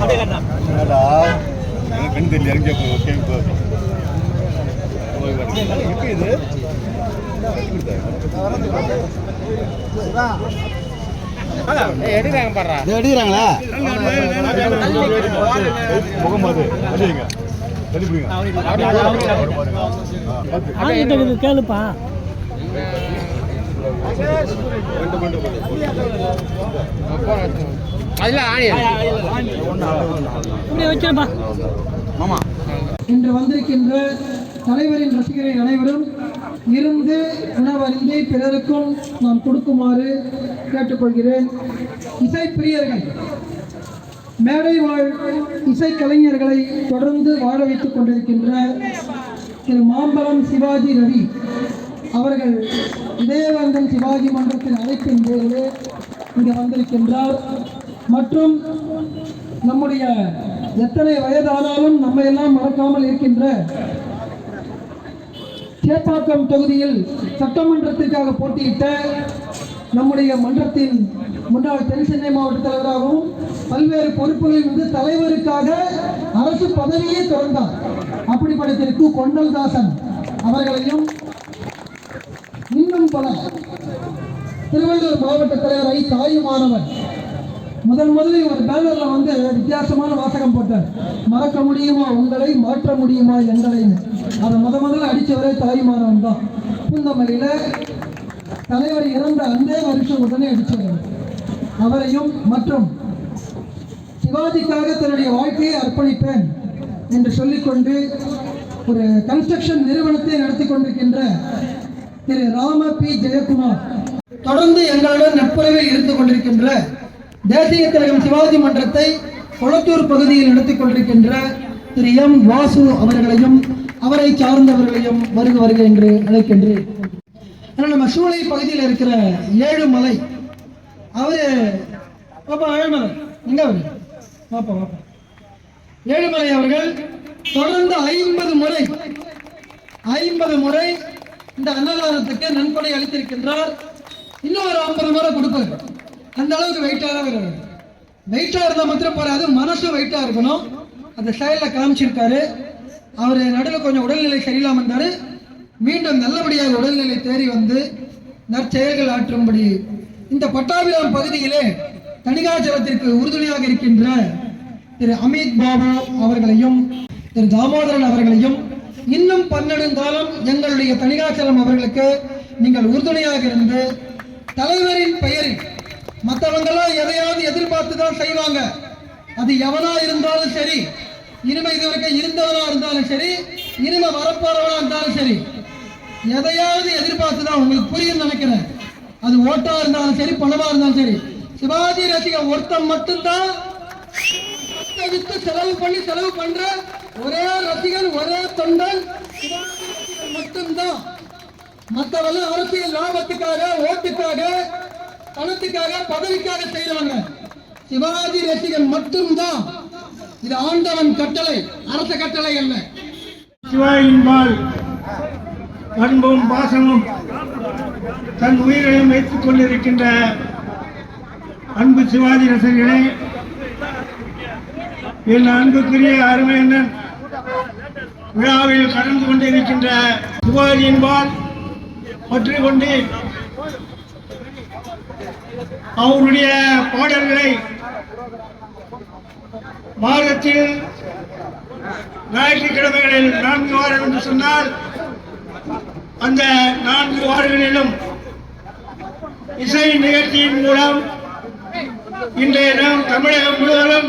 அவரை தெரியல இப்போ இது எடுக்கிறாங்களா முகம் அடிங்க கேளுப்பா இன்று வந்திருக்கின்ற தலைவரின் ரசிகர்கள் அனைவரும் இருந்து உணவருந்தி பிறருக்கும் நான் கொடுக்குமாறு கேட்டுக்கொள்கிறேன். இசைப்பிரியர்கள் மேடை வாழ் இசைக்கலைஞர்களை தொடர்ந்து வாழ வைத்துக் கொண்டிருக்கின்ற திரு மாம்பலம் சிவாஜி ரவி அவர்கள் விஜயகாந்தன் சிவாஜி மன்றத்தின் அழைப்பின் பேரிலே இங்கே வந்திருக்கின்றார். மற்றும் நம்முடைய எத்தனை வயதானாலும் நம்ம எல்லாம் மறக்காமல் இருக்கின்ற சேப்பாக்கம் தொகுதியில் சட்டமன்றத்திற்காக போட்டியிட்ட நம்முடைய மன்றத்தின் முன்னாள் தென்சென்னை மாவட்ட தலைவராகவும் பல்வேறு பொறுப்புகளில் இருந்து தலைவருக்காக அரசு பதவியே தொடர்ந்தார். அப்படிப்பட்ட திரு கொண்டல்தாசன் அவர்களையும் இன்னும் பல திருவள்ளூர் மாவட்ட தலைவர் ஐ தாயுமானவர். முதன் முதலில் ஒரு பேனர்ல வந்து வித்தியாசமான வாசகம் போட்டார். மறக்க முடியுமா உங்களை மாற்ற முடியுமா எங்களைன்னு அதை முத முதல்ல அடிச்சவரே தாயுமானவன் தான். பூந்தமல்லியில தலைவர் இறந்த அந்த வருஷம் உடனே அடிச்சவர் அவரையும் மற்றும் சிவாஜிக்காக தன்னுடைய வாழ்க்கையை அர்ப்பணிப்பேன் என்று சொல்லிக்கொண்டு ஒரு கன்ஸ்ட்ரக்ஷன் நிறுவனத்தை நடத்தி கொண்டிருக்கின்ற திரு ராம பி ஜெயக்குமார். தொடர்ந்து எங்களுடன் நட்புறவில் இருந்து கொண்டிருக்கின்ற தேசிய தலைவர் சிவாஜி மன்றத்தை கொளத்தூர் பகுதியில் நடத்தி கொண்டிருக்கின்ற திரு எம் வாசு அவர்களையும் அவரை சார்ந்தவர்களையும் வருக வருக என்று அழைக்கின்றேன். ஆனால் நம்ம சூளை பகுதியில் இருக்கிற ஏழுமலை அவரு பாப்பா ஏழுமலை எங்க அவரு? பாப்பா பாப்பா ஏழுமலை அவர்கள் தொடர்ந்து ஐம்பது முறை ஐம்பது முறை இந்த அன்னதானத்துக்கு நன்கொடை அளித்திருக்கின்றார். இன்னும் ஒரு ஐம்பது முறை கொடுப்பாரு. அந்த அளவுக்கு வெயிட்டாக தான் இருக்கிறார் வெயிட்டாக இருந்தால் மாத்திரம் போறாது. மனசு வெயிட்டாக இருக்கணும். அந்த செயலில் காமிச்சிருக்காரு. அவர் நடுவில் கொஞ்சம் உடல்நிலை சரியில்லாமல் இருந்தார். மீண்டும் நல்லபடியாக உடல்நிலை தேறி வந்து நற்செயல்கள் ஆற்றும்படி இந்த பட்டாபிராம் பகுதியிலே தணிகாச்சலத்திற்கு உறுதுணையாக இருக்கின்ற திரு அமித் பாபு அவர்களையும் திரு தாமோதரன் அவர்களையும் இன்னும் பன்னெடுந்தாலும் எங்களுடைய தணிகாச்சலம் அவர்களுக்கு நீங்கள் உறுதுணையாக இருந்து தலைவரின் பெயரில் மற்றவங்களாம் எதையாவது எதிர்பார்த்து தான் செய்வாங்க. அது எவனா இருந்தாலும் சரி இனிமே இதுவரைக்கும் இருந்தவனா இருந்தாலும் சரி இனிமே வரப்போறவனா இருந்தாலும் சரி எதையாவது எதிர்பார்த்து தான் உங்களுக்கு புரியும் நினைக்கிறேன். அது ஓட்டா இருந்தாலும் சரி பணமா இருந்தாலும் சரி சிவாஜி ரசிகன் ஒருத்தன் மட்டும்தான் வித்து செலவு பண்ணி செலவு பண்ற ஒரே ரசிகன் ஒரே தொண்டன். சிவாஜி ரசிகன் மட்டும்தான். மற்றவெல்லாம் அரசியல் லாபத்துக்காக ஓட்டுக்காக பணத்துக்காக பதவிக்காக செய்யறவங்க சிவாஜி ரசிகன் மட்டும்தான். இது ஆண்டவன் கட்டளை அரச கட்டளை அல்ல. சிவாயின்பால் அன்பும் பாசமும் தன் உயிரையும் வைத்துக் கொண்டிருக்கின்ற அன்பு சிவாஜி ரசிகர்களே என் அன்புக்குரிய அருமையண்ணன் விழாவில் கலந்து கொண்டிருக்கின்ற சிவாஜியின்பால் பற்றி கொண்டு அவருடைய பாடல்களை மாதத்தில் ஞாயிற்றுக்கிழமைகளில் நான்கு வாரம் என்று சொன்னால் அந்த நான்கு வாரங்களிலும் இசை நிகழ்ச்சியின் மூலம் இன்றைய நாம் தமிழகம் முழுவதும்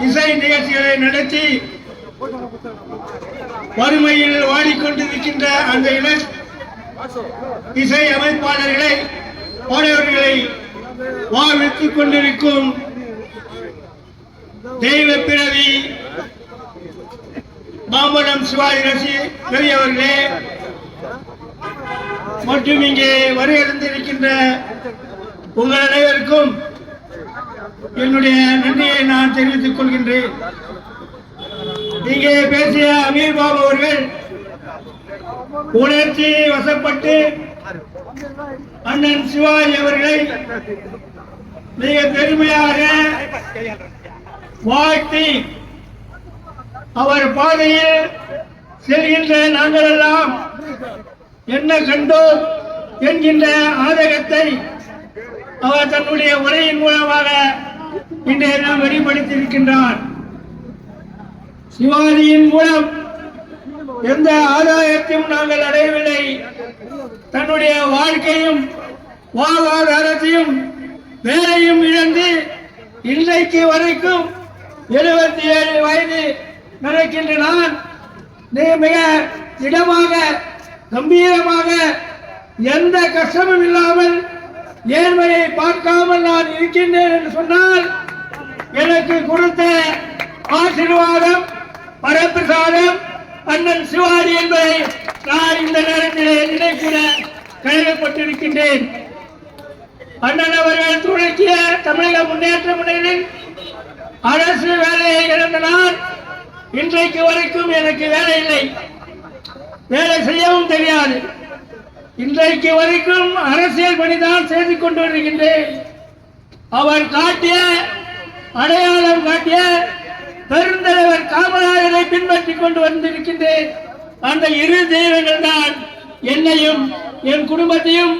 இசை நிகழ்ச்சிகளை நடத்தி வறுமையில் வாடிக்கொண்டிருக்கின்ற அந்த இளம் இசை அமைப்பாளர்களை பாடகர்களை வாழ்வித்துக் கொண்டிருக்கும் தெய்வ பிறவி மாம்பலம் சிவாஜி ரசி ரவி அவர்களே மற்றும் இங்கே வரையறிந்திருக்கின்ற உங்கள் அனைவருக்கும் என்னுடைய நன்றியை நான் தெரிவித்துக் கொள்கின்றேன். இங்கே பேசிய அமீர் பாபு அவர்கள் உணர்ச்சி வசப்பட்டு அண்ணன் சிவாஜி அவர்களை மிக பெருமையாக வாழ்த்தி அவர் பாதையில் செல்கின்ற நாங்கள் எல்லாம் என்ன கண்டோம் என்கின்ற ஆதகத்தை அவர் தன்னுடைய உரையின் மூலமாக இன்றைய நாம் வெளிப்படுத்தியிருக்கின்றார். சிவாஜியின் மூலம் எந்த ஆதாயத்தையும் நாங்கள் அடையவில்லை. தன்னுடைய வாழ்க்கையும் வாழ்வாதாரத்தையும் வேலையும் இழந்து இன்றைக்கு வரைக்கும் எழுபத்தி ஏழு வயது நடக்கின்ற நான் நீ மிக திடமாக கம்பீரமாக எந்த கஷ்டமும் இல்லாமல் ஏழ்மையை பார்க்காமல் நான் இருக்கின்றேன் என்று சொன்னால் எனக்கு கொடுத்த ஆசீர்வாதம் வரப்பிரசாதம் அண்ணன் சிவாஜி என்பதை நான் இந்த நேரத்திலே நினைக்கிற கடமைப்பட்டிருக்கின்றேன் அண்ணன் அவர்கள் துணைக்கிய தமிழக முன்னேற்ற முன்னணியில் அரசு வேலையை இழந்த நான் இன்றைக்கு வரைக்கும் எனக்கு வேலை இல்லை. வேலை செய்யவும் தெரியாது. இன்றைக்கு வரைக்கும் அரசியல் பணிதான் செய்து கொண்டு வருகின்றேன். அவர் காட்டிய அடையாளம் காட்டிய பெருந்தலைவர் காமராஜரை பின்பற்றி கொண்டு வந்திருக்கின்றேன். அந்த இரு தெய்வங்கள் தான் என்னையும் என் குடும்பத்தையும்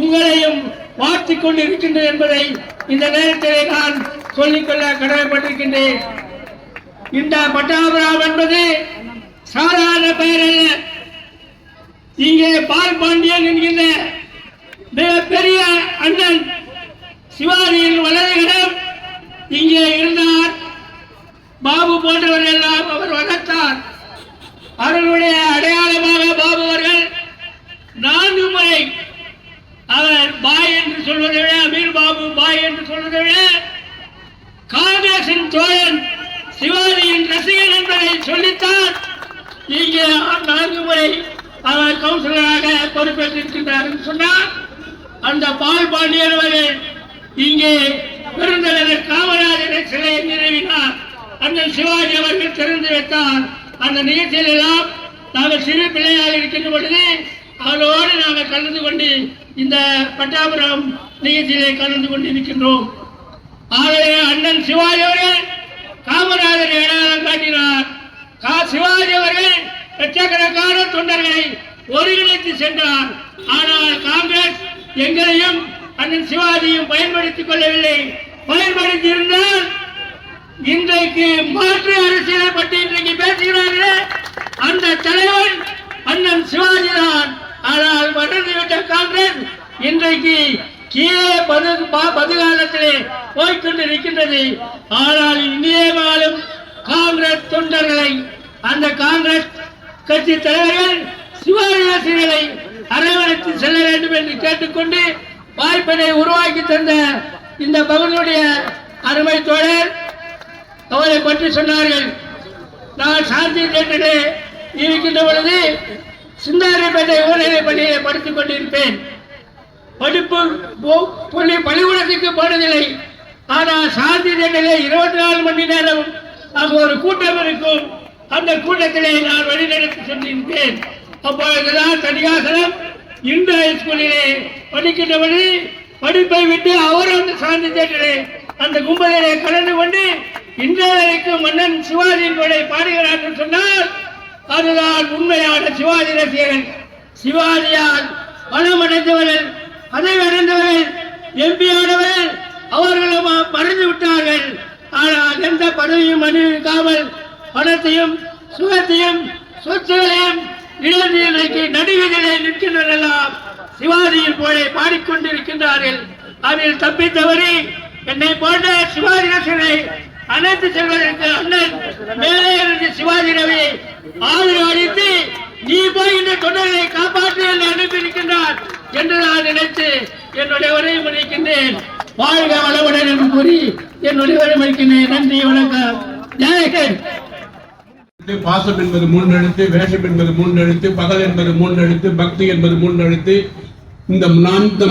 உங்களையும் வாழ்த்திக் கொண்டிருக்கின்றேன் என்பதை இந்த நேரத்திலே நான் சொல்லிக்கொள்ள கடமைப்பட்டிருக்கின்றேன். இந்த பட்டாபுரம் என்பது சாதாரண பெயர் அல்ல. இங்கே பால் பாண்டியன் என்கின்ற மிகப்பெரிய அண்ணன் சிவாஜியின் வலதுகளும் இங்கே இருந்த பாபு போன்றவர் எல்லாம் அவர் வளர்த்தார் அவர்களுடைய அடையாளமாக பாபு அவர்கள் நான்கு முறை அவர் பாய் என்று சொல்வதை விட அமீர் பாபு பாய் என்று சொல்வதை விட காங்கிரசின் தோழன் சிவாஜியின் ரசிகன் என்பதை சொல்லித்தான் இங்கே நான்கு முறை அவர் கவுன்சிலராக பொறுப்பேற்றிருக்கின்றார் என்று சொன்னார். அந்த பால் பாண்டியன் அவர்கள் இங்கே பெருந்தலைவர் காமராஜரை சிலையை நிறுவினார். அண்ணன் சிவாஜி அவர்கள் திறந்து வைத்தார். அந்த நிகழ்ச்சியில் எல்லாம் நாங்கள் சிறு பிள்ளையாக இருக்கின்ற பொழுது அவரோடு நாங்கள் கலந்து கொண்டு இந்த பட்டாபுரம் நிகழ்ச்சியிலே கலந்து கொண்டு இருக்கின்றோம் ஆகவே அண்ணன் சிவாஜி அவர்கள் காமராஜர் அடையாளம் காட்டினார். கா சிவாஜி அவர்கள் லட்சக்கணக்கான தொண்டர்களை ஒருங்கிணைத்து சென்றார். ஆனால் காங்கிரஸ் எங்களையும் அண்ணன் சிவாஜியும் பயன்படுத்திக் கொள்ளவில்லை. பயன்படுத்தி இருந்தால் இன்றைக்கு மாற்று அரசியலை பற்றி இன்றைக்கு பேசுகிறார்களே அந்த தலைவன் அண்ணன் சிவாஜி தான் ஆனால் மறந்துவிட்ட காங்கிரஸ் இன்றைக்கு கீழே பது பதுகாலத்திலே போய்கொண்டு இருக்கின்றது ஆனால் இந்திய வாழும் காங்கிரஸ் தொண்டர்களை அந்த காங்கிரஸ் கட்சி தலைவர்கள் சிவாஜி ரசிகர்களை அரவணைத்து செல்ல வேண்டும் என்று கேட்டுக்கொண்டு வாய்ப்பினை உருவாக்கி தந்த இந்த பகுதியுடைய அருமை தோழர் அவரை பற்றி சொன்னார்கள். நான் சாந்தி தேட்டரே இருக்கின்ற பொழுது சிந்தாரிப்பேட்டை ஊழலை பள்ளியை படித்துக் கொண்டிருப்பேன். படிப்பு பள்ளி பள்ளிக்கூடத்துக்கு போனதில்லை. ஆனால் சாந்தி தேட்டரே இருபத்தி நாலு மணி நேரம் அங்கு ஒரு கூட்டம் இருக்கும். அந்த கூட்டத்திலே நான் வழிநடத்தி சென்றிருப்பேன். அப்பொழுதுதான் தனியாசனம் இந்து ஹைஸ்கூலிலே படிக்கின்ற பொழுது படிப்பை விட்டு அவரும் அந்த சாந்தி தேட்டரே அந்த கும்பலிலே கலந்து கொண்டு இன்று வரைக்கும் மன்னன் சிவாஜியின் படை பாடுகிறார் என்று சொன்னால் அதுதான் உண்மையான சிவாஜி ரசிகன். சிவாஜியால் பணமடைந்தவர்கள் பதவி அடைந்தவர்கள் எம்பி ஆனவர்கள் அவர்களும் மறந்து விட்டார்கள். ஆனால் எந்த பதவியும் அணிவிக்காமல் பணத்தையும் சுகத்தையும் சொத்துகளையும் இழந்து இன்றைக்கு நடுவிலே நிற்கின்றனெல்லாம் சிவாஜியின் போலே பாடிக்கொண்டிருக்கின்றார்கள். அதில் தப்பித்தவரை என்னை போன்ற சிவாஜி ரசனை அனைத்து செல்வதற்கு அண்ணன் மேலே இருந்து சிவாஜி ரவியை ஆதரவு அளித்து நீ போய் இந்த தொண்டர்களை காப்பாற்று என்று அனுப்பியிருக்கின்றார் என்று நான் நினைத்து என்னுடைய உரையை முடிக்கின்றேன். வாழ்க வளமுடன் என்று கூறி என்னுடைய உரை முடிக்கின்றேன். நன்றி வணக்கம். ஜெயகன் பாசம் என்பது மூன்றெழுத்து வேஷம் என்பது மூன்றெழுத்து பகல் என்பது மூன்றெழுத்து பக்தி என்பது மூன்றெழுத்து இந்த நான் இந்த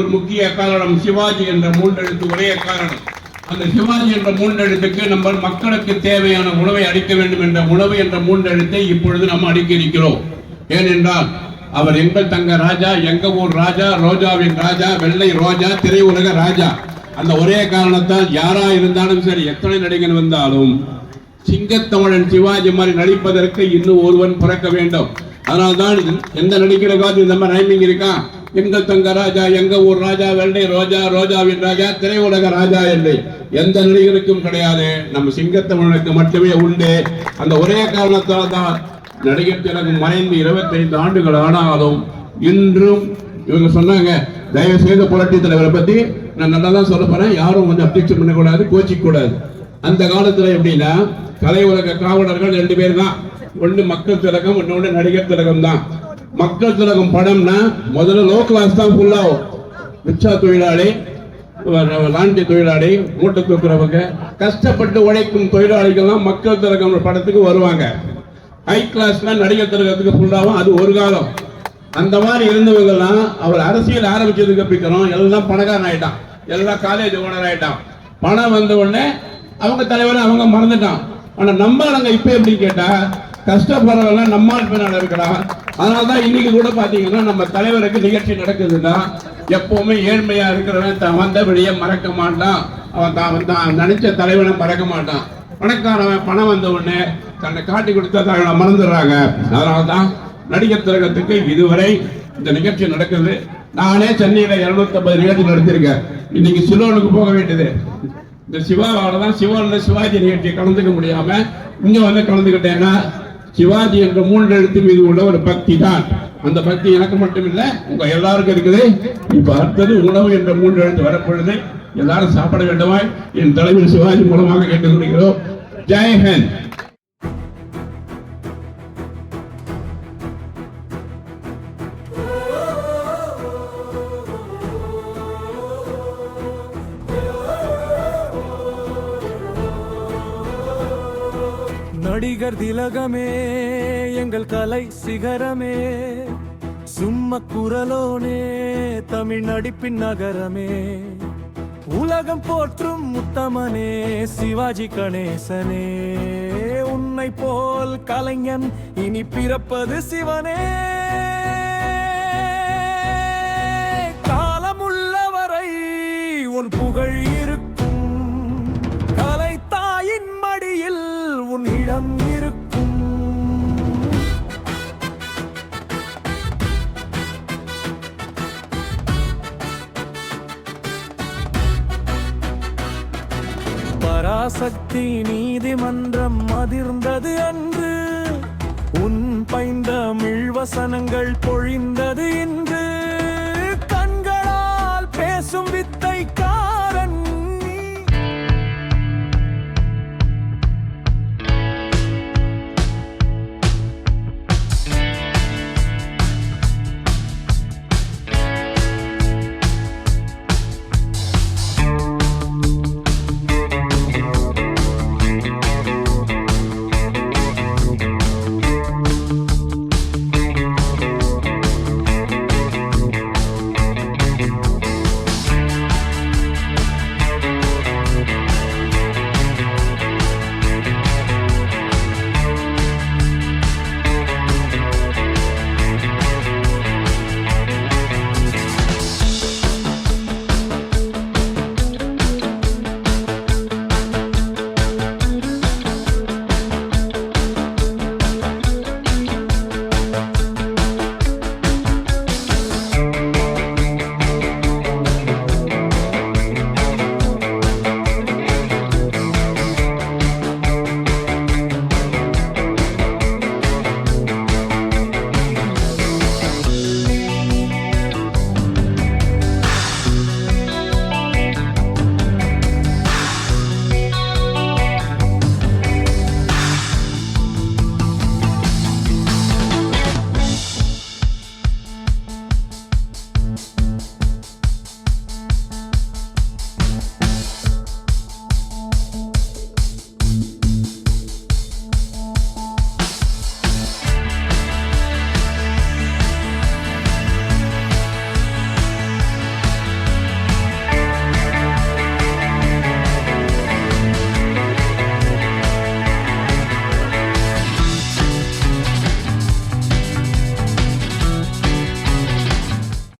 ஒரு முக்கிய காரணம் சிவாஜி என்ற மூன்றெழுத்து ஒரே காரணம். அந்த சிவாஜி என்ற மூன்றெழுத்துக்கு நம்ம மக்களுக்கு தேவையான உணவை அளிக்க வேண்டும் என்ற உணவு என்ற மூன்றெழுத்தை இப்பொழுது நாம் அடிக்க இருக்கிறோம் ஏனென்றால் அவர் எங்கள் தங்க ராஜா எங்க ஊர் ராஜா ரோஜாவின் ராஜா வெள்ளை ரோஜா திரையுலக ராஜா. அந்த ஒரே காரணத்தால் யாரா இருந்தாலும் சரி எத்தனை நடிகர் வந்தாலும் சிங்கத்தமிழன் சிவாஜி மாதிரி நடிப்பதற்கு இன்னும் ஒருவன் பிறக்க வேண்டும். அதனால்தான் இது- எந்த நடிக்கிறக்காவது இந்த மாதிரி ரைமிங் இருக்கான் எங்கள் தங்க ராஜா எங்க ஊர் ராஜா வெள்ளை ரோஜா ரோஜாவின் ராஜா திரையுலக ராஜா என்று எந்த நடிகருக்கும் கிடையாது. நம்ம சிங்கத்தமிழனுக்கு மட்டுமே உண்டு. அந்த ஒரே காரணத்தால் தான் நடிகர் திலகம் மறைந்து 25 ஆண்டுகள் ஆனாலும் இன்றும் இவங்க சொன்னாங்க தயவு செய்து புரட்சி தலைவரை பத்தி நான் நல்லா தான் சொல்ல போறேன். யாரும் வந்து அப்ஜெக்ஷன் பண்ணக்கூடாது கோச்சிக்க கூடாது அந்த காலத்துல எப்படின்னா கலை உலக காவலர்கள் ரெண்டு பேர் தான். ஒன்று மக்கள் திலகம் இன்னொன்று நடிகர் திலகம் தான். மக்கள் திலகம் படம்னா முதல்ல லோ கிளாஸ் தான் ஃபுல்லாகும் ரிக்ஷா தொழிலாளி லாண்டி தொழிலாளி மூட்டை தூக்குறவங்க கஷ்டப்பட்டு உழைக்கும் தொழிலாளிகள்லாம் மக்கள் திலகம் படத்துக்கு வருவாங்க. ஹை கிளாஸ்ல நடிகர் திலகத்துக்கு ஃபுல்லாகும் அது ஒரு காலம். அந்த மாதிரி இருந்தவங்கெல்லாம் அவர் அரசியல் ஆரம்பிச்சதுக்கு அப்புறம் எல்லாம் பணக்காரன் ஆயிட்டான். எல்லாம் காலேஜ் ஓனர் ஆயிட்டான். பணம் வந்த உடனே அவங்க தலைவர் அவங்க மறந்துட்டான். ஆனால் நம்ம ஆளுங்க இப்போ எப்படி கேட்டால் கஷ்டப்படுறவங்க நம்மால் பின்னால் இருக்கிறான் அதனாலதான் இன்னைக்கு கூட பாத்தீங்கன்னா நம்ம தலைவருக்கு நிகழ்ச்சி நடக்குதுன்னா எப்பவுமே ஏழ்மையா இருக்கிறவன் தான். வந்த வழியை மறக்க மாட்டான். அவன் தான் தான். நினைச்ச தலைவனை மறக்க மாட்டான். பணக்காரவன் பணம் வந்த உடனே தன்னை காட்டி கொடுத்தா தான் மறந்துடுறாங்க. அதனாலதான் நடிகர் திலகத்துக்கு இதுவரை இந்த நிகழ்ச்சி நடக்குது. நானே சென்னையில 250 நிகழ்ச்சி நடத்திருக்கேன் இன்னைக்கு சிலோனுக்கு போக வேண்டியது. இந்த சிவாவோட தான் சிவன்ல சிவாஜி நிகழ்ச்சியை கலந்துக்க முடியாம இங்க வந்து கலந்துக்கிட்டேன்னா சிவாஜி என்ற மூன்று எழுத்து மீது உள்ள ஒரு பக்தி தான் அந்த பக்தி எனக்கு மட்டும் இல்லை உங்க எல்லாருக்கும் இருக்குது. இப்ப அடுத்தது உணவு என்ற மூன்று எழுத்து வரப்பொழுது எல்லாரும் சாப்பிட வேண்டுமா? என் தலைவர் சிவாஜி மூலமாக கேட்டுக்கொள்கிறோம் ஜெயஹன் நடிகர் திலகமே எங்கள் கலை சிகரமே சும்ம குரலோனே தமிழ் நடிப்பின் நகரமே. உலகம் போற்றும் முத்தமனே சிவாஜி கணேசனே. உன்னை போல் கலைஞன் இனி பிறப்பது சிவனே. பராசக்தி நீதிமன்றம் அதிர்ந்தது அன்று. உன் பைந்தமிழ் வசனங்கள் பொழிந்தது இன்று.